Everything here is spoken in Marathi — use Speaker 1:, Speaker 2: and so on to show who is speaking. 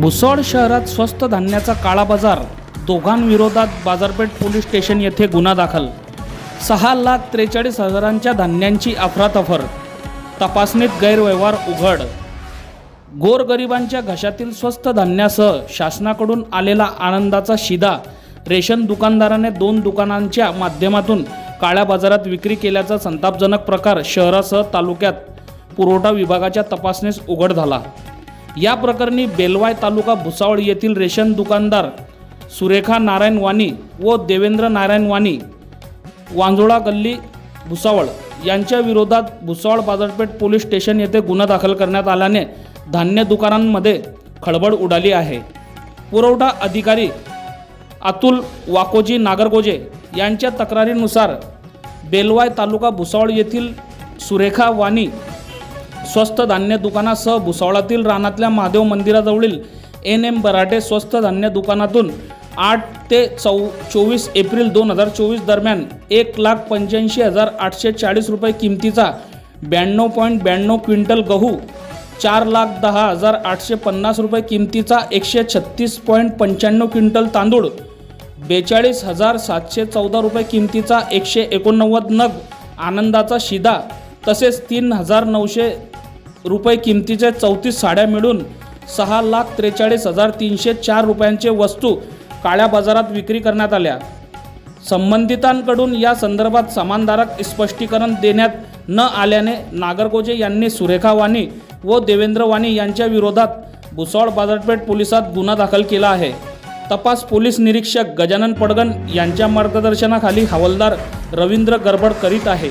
Speaker 1: भुसवळ शहरात स्वस्त धान्याचा काळा बाजार दोघांविरोधात बाजारपेठ पोलीस स्टेशन येथे गुन्हा दाखल. सहा लाख त्रेचाळीस हजारांच्या धान्यांची अफरातफर. तपासणीत गैरव्यवहार उघड. गोरगरिबांच्या घशातील स्वस्त धान्यासह शासनाकडून आलेला आनंदाचा शिदा रेशन दुकानदाराने दोन दुकानांच्या माध्यमातून काळ्या बाजारात विक्री केल्याचा संतापजनक प्रकार शहरासह तालुक्यात. पुरवठा विभागाच्या तपासणीस उघड झाला. या प्रकरणी बेलवाय तालुका भुसावळ येथील रेशन दुकानदार सुरेखा नारायण वाणी व देवेंद्र नारायण वाणी वांजोळा गल्ली भुसावळ यांच्या विरोधात भुसावळ बाजारपेठ पोलीस स्टेशन येथे गुन्हा दाखल करण्यात आल्याने धान्य दुकानांमध्ये खळबळ उडाली आहे. पुरवठा अधिकारी अतुल वाकोजी नागरगोजे यांच्या तक्रारीनुसार बेलवाय तालुका भुसावळ येथील सुरेखा वाणी स्वस्त धान्य दुकानासह भुसावळातील रानातल्या महादेव मंदिराजवळील एन एम बराटे स्वस्त धान्य दुकानातून आठ ते चौ चोवीस एप्रिल दोन हजार चोवीस दरम्यान एक लाख पंच्याऐंशी हजार आठशे चाळीस रुपये किमतीचा ब्याण्णव पॉईंट ब्याण्णव क्विंटल गहू चार लाख दहा हजार आठशे पन्नास रुपये किमतीचा एकशे छत्तीस पॉईंट पंच्याण्णव क्विंटल तांदूळ बेचाळीस हजार सातशे चौदा रुपये किमतीचा एकशे एकोणनव्वद नग आनंदाचा शिदा तसेच तीन हजार नऊशे रुपये किमतीचे चौतीस साड्या मिळून सहा लाख त्रेचाळीस हजार तीनशे चार रुपयांचे वस्तू काळ्या बाजारात विक्री करण्यात आल्या. संबंधितांकडून या संदर्भात समानधारक स्पष्टीकरण देण्यात न आल्याने नागरगोजे यांनी सुरेखा वाणी व देवेंद्र वाणी यांच्या विरोधात भुसावळ बाजारपेठ पोलिसात गुन्हा दाखल केला आहे. तपास पोलीस निरीक्षक गजानन पडगण यांच्या मार्गदर्शनाखाली हवालदार रवींद्र गरबड करीत आहे.